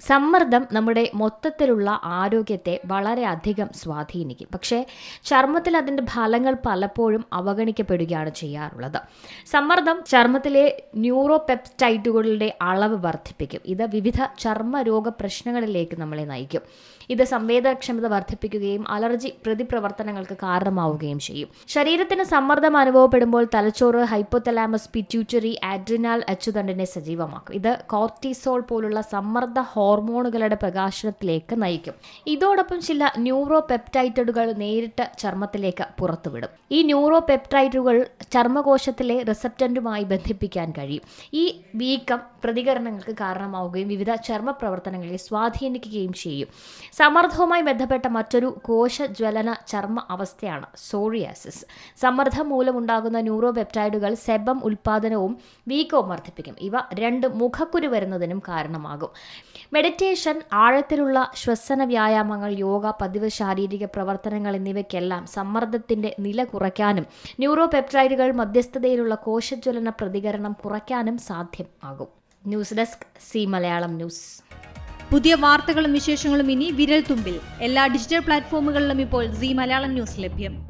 സമ്മർദ്ദം നമ്മുടെ മൊത്തത്തിലുള്ള ആരോഗ്യത്തെ വളരെയധികം സ്വാധീനിക്കും. പക്ഷേ ചർമ്മത്തിൽ അതിന്റെ ഫലങ്ങൾ പലപ്പോഴും അവഗണിക്കപ്പെടുകയാണ് ചെയ്യാറുള്ളത്. സമ്മർദ്ദം ചർമ്മത്തിലെ ന്യൂറോപെപ്റ്റൈറ്റുകളുടെ അളവ് വർദ്ധിപ്പിക്കും. ഇത് വിവിധ ചർമ്മരോഗ പ്രശ്നങ്ങളിലേക്ക് നമ്മളെ നയിക്കും. ഇത് സംവേദനക്ഷമത വർദ്ധിപ്പിക്കുകയും അലർജി പ്രതിപ്രവർത്തനങ്ങൾക്ക് കാരണമാവുകയും ചെയ്യും. ശരീരത്തിന് സമ്മർദ്ദം അനുഭവപ്പെടുമ്പോൾ തലച്ചോറ് ഹൈപ്പോതലാമസ് പിറ്റ്യൂട്ടറി ആഡ്രിനാൽ അച്ചുതണ്ടിനെ സജീവമാക്കും. ഇത് കോർട്ടിസോൾ പോലുള്ള സമ്മർദ്ദ ഹോർമോണുകളുടെ പ്രകാശനത്തിലേക്ക് നയിക്കും. ഇതോടൊപ്പം ചില ന്യൂറോ പെപ്റ്റൈറ്റുകൾ നേരിട്ട് ചർമ്മത്തിലേക്ക് പുറത്തുവിടും. ഈ ന്യൂറോ പെപ്റ്റൈറ്റുകൾ ചർമ്മകോശത്തിലെ റിസപ്റ്റന്റുമായി ബന്ധിപ്പിക്കാൻ കഴിയും. ഈ വീക്കം പ്രതികരണങ്ങൾക്ക് കാരണമാവുകയും വിവിധ ചർമ്മ പ്രവർത്തനങ്ങളെ സ്വാധീനിക്കുകയും ചെയ്യും. സമ്മർദ്ദവുമായി ബന്ധപ്പെട്ട മറ്റൊരു കോശജ്വലന ചർമ്മ അവസ്ഥയാണ് സോറിയാസിസ്. സമ്മർദ്ദം മൂലമുണ്ടാകുന്ന ന്യൂറോ പെപ്റ്റൈഡുകൾ സെബം ഉൽപാദനവും വീക്കവും വർദ്ധിപ്പിക്കും. ഇവ രണ്ട് മുഖക്കുരു വരുന്നതിനും കാരണമാകും. മെഡിറ്റേഷൻ ആഴത്തിലുള്ള ശ്വസന വ്യായാമങ്ങൾ യോഗ പതിവ് ശാരീരിക പ്രവർത്തനങ്ങൾ എന്നിവയ്ക്കെല്ലാം സമ്മർദ്ദത്തിന്റെ നില കുറയ്ക്കാനും ന്യൂറോ പെപ്റ്റൈഡുകൾ മധ്യസ്ഥതയിലുള്ള കോശജ്വലന പ്രതികരണം കുറയ്ക്കാനും സാധ്യം ആകും news desk Zee Malayalam news. പുതിയ വാർത്തകളും വിശേഷങ്ങളും ഇനി വിരൽ തുമ്പിൽ എല്ലാ ഡിജിറ്റൽ പ്ലാറ്റ്ഫോമുകളിലും ഇപ്പോൾ സി മലയാളം ന്യൂസ് ലഭ്യം.